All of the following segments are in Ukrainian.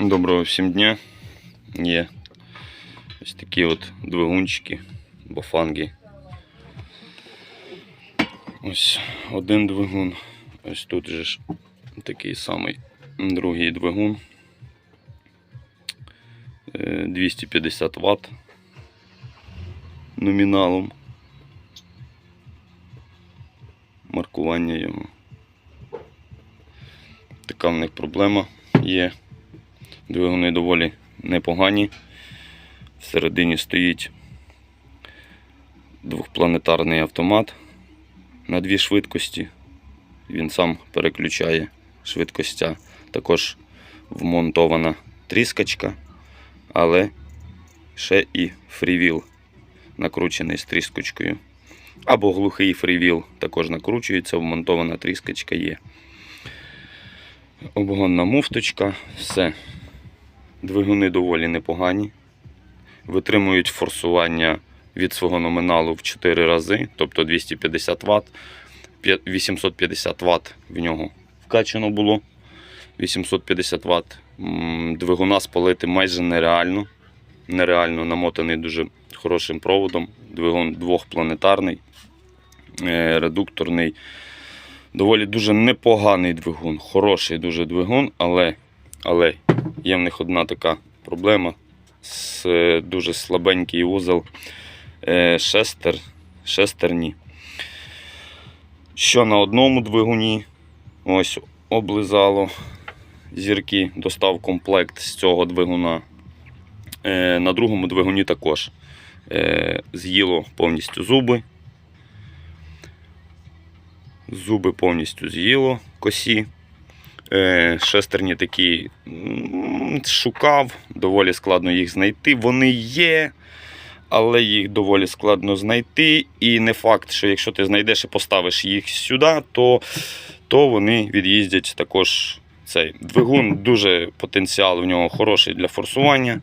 Доброго всім дня. Є ось такі от двигунчики, бофанги. Ось один двигун. Ось тут же ж такий самий другий двигун. Е, 250 Вт номіналом. Маркування його. Така в них проблема є. Двигуни доволі непогані. Всередині стоїть двохпланетарний автомат на дві швидкості. Він сам переключає швидкостя. Також вмонтована тріскачка, але ще і фрівіл накручений з тріскочкою. Або глухий фрівіл також накручується, вмонтована тріскачка є. Обгонна муфточка, все. Двигуни доволі непогані. Витримують форсування від свого номіналу в 4 рази, тобто 250 Вт. 850 Вт в нього вкачано було. 850 Вт. Двигуна спалити майже нереально. Нереально намотаний дуже хорошим проводом. Двигун двохпланетарний, е, редукторний. Доволі дуже непоганий двигун, хороший дуже двигун, але, але є в них одна така проблема. С, е, дуже слабенький вузол е, шестер, шестерні. Що на одному двигуні ось облизало зірки, достав комплект з цього двигуна. Е, на другому двигуні також з'їло повністю зуби. Зуби повністю з'їло косі. Шестерні такі шукав, доволі складно їх знайти. Вони є, але їх доволі складно знайти. І не факт, що якщо ти знайдеш і поставиш їх сюди, то, то вони від'їздять також цей двигун. Дуже потенціал в нього хороший для форсування.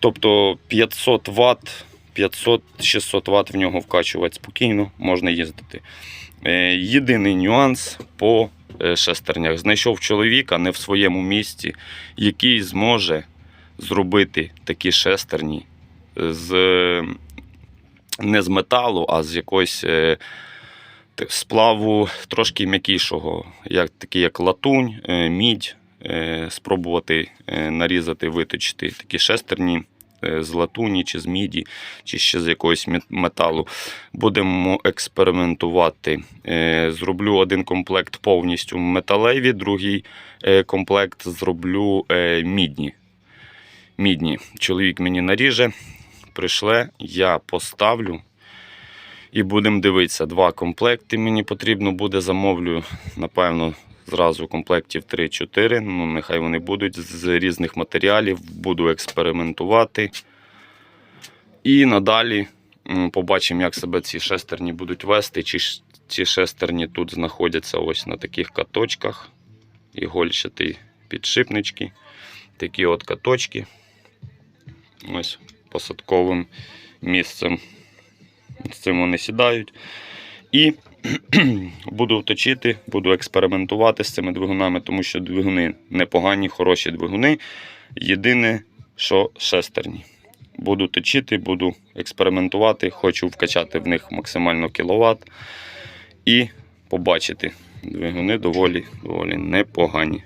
Тобто 500 Вт, 500-600 Вт в нього вкачувати спокійно, можна їздити. Е, Єдиний нюанс по е, шестернях. Знайшов чоловіка не в своєму місті, який зможе зробити такі шестерні з, е, не з металу, а з якогось е, сплаву трошки м'якішого, як, такий як латунь, мідь. Спробувати нарізати, виточити такі шестерні з латуні чи з міді, чи ще з якогось металу. Будемо експериментувати. Е, Зроблю один комплект повністю металеві, другий е, комплект зроблю е, мідні. Мідні. Чоловік мені наріже, пришле, я поставлю. І будемо дивитися. Два комплекти мені потрібно буде. Замовлю, напевно, зразу комплектів 3-4. Ну, нехай вони будуть з різних матеріалів. Буду експериментувати. І надалі побачимо, як себе ці шестерні будуть вести. Чи ці шестерні тут знаходяться ось на таких каточках. Ігольчаті підшипнички. Такі от каточки. Ось посадковим місцем. З цим вони сідають. І буду точити, буду експериментувати з цими двигунами, тому що двигуни непогані, хороші двигуни. Єдине, що шестерні. Буду точити, буду експериментувати, хочу вкачати в них максимально кіловат і побачити. Двигуни доволі, доволі непогані.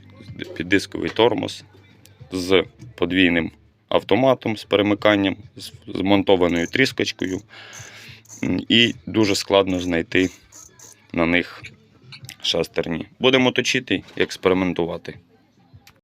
Піддисковий тормоз з подвійним автоматом, з перемиканням, з змонтованою тріскочкою. І дуже складно знайти на них шастерні. Будемо точити і експериментувати.